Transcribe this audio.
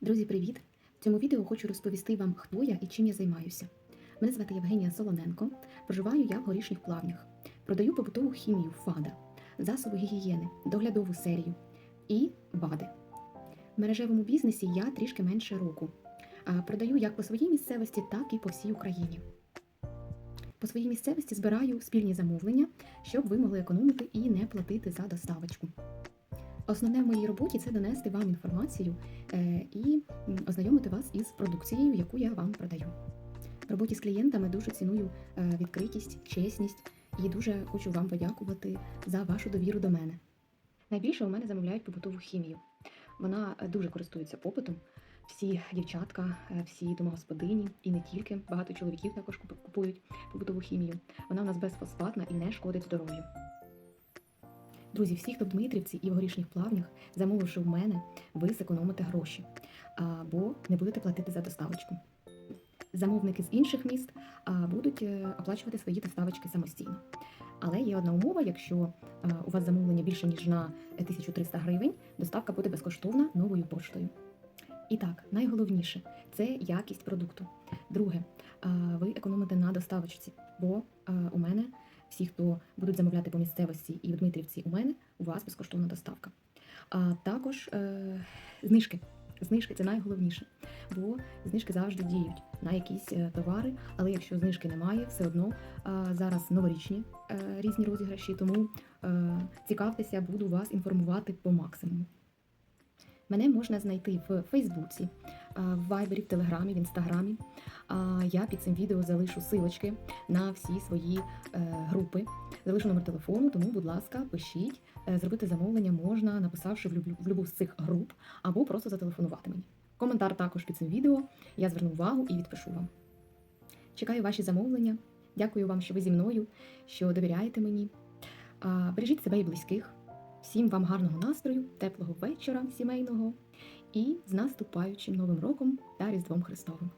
Друзі, привіт! В цьому відео хочу розповісти вам, хто я і чим я займаюся. Мене звати Євгенія Солоненко. Проживаю я в горішніх плавнях. Продаю побутову хімію ФАДА, засоби гігієни, доглядову серію і БАДи. В мережевому бізнесі я трішки менше року. Продаю як по своїй місцевості, так і по всій Україні. По своїй місцевості збираю спільні замовлення, щоб ви могли економити і не платити за доставочку. Основне в моїй роботі це донести вам інформацію е, і ознайомити вас із продукцією, яку я вам продаю. В роботі з клієнтами дуже ціную е, відкритість, чесність і дуже хочу вам подякувати за вашу довіру до мене. Найбільше у мене замовляють побутову хімію. Вона е, дуже користується попитом. Всі дівчатка, е, всі домогосподині і не тільки багато чоловіків також купують побутову хімію. Вона у нас безфосфатна і не шкодить здоров'ю. Друзі, всі, хто в Дмитрівці і в горішніх плавнях, замовивши в мене, ви зекономите гроші або не будете платити за доставочку. Замовники з інших міст будуть е, оплачувати свої доставочки самостійно. Але є одна умова: якщо у вас замовлення більше ніж на 1300 гривень, доставка буде безкоштовна новою поштою. І так, найголовніше це якість продукту. Друге, ви економите на доставочці, бо у мене всі, хто будуть замовляти по місцевості і в Дмитрівці, у мене у вас безкоштовна доставка. А також е, знижки. Знижки це найголовніше, бо знижки завжди діють на якісь е, товари. Але якщо знижки немає, все одно зараз новорічні е, різні розіграші, тому е, цікавтеся, буду вас інформувати по максимуму. Мене можна знайти в Фейсбуці, в Вайбері, в Телеграмі, в Інстаграмі. Я під цим відео залишу силочки на всі свої е, групи. Залишу номер телефону, тому, будь ласка, пишіть. Е, Зробити замовлення можна, написавши в любу з цих груп, або просто зателефонувати мені. Коментар також під цим відео. Я зверну увагу і відпишу вам. Чекаю ваші замовлення. Дякую вам, що ви зі мною, що довіряєте мені. Бережіть себе і близьких. Всім вам гарного настрою, теплого вечора сімейного і з наступаючим Новим роком та Різдвом Христовим.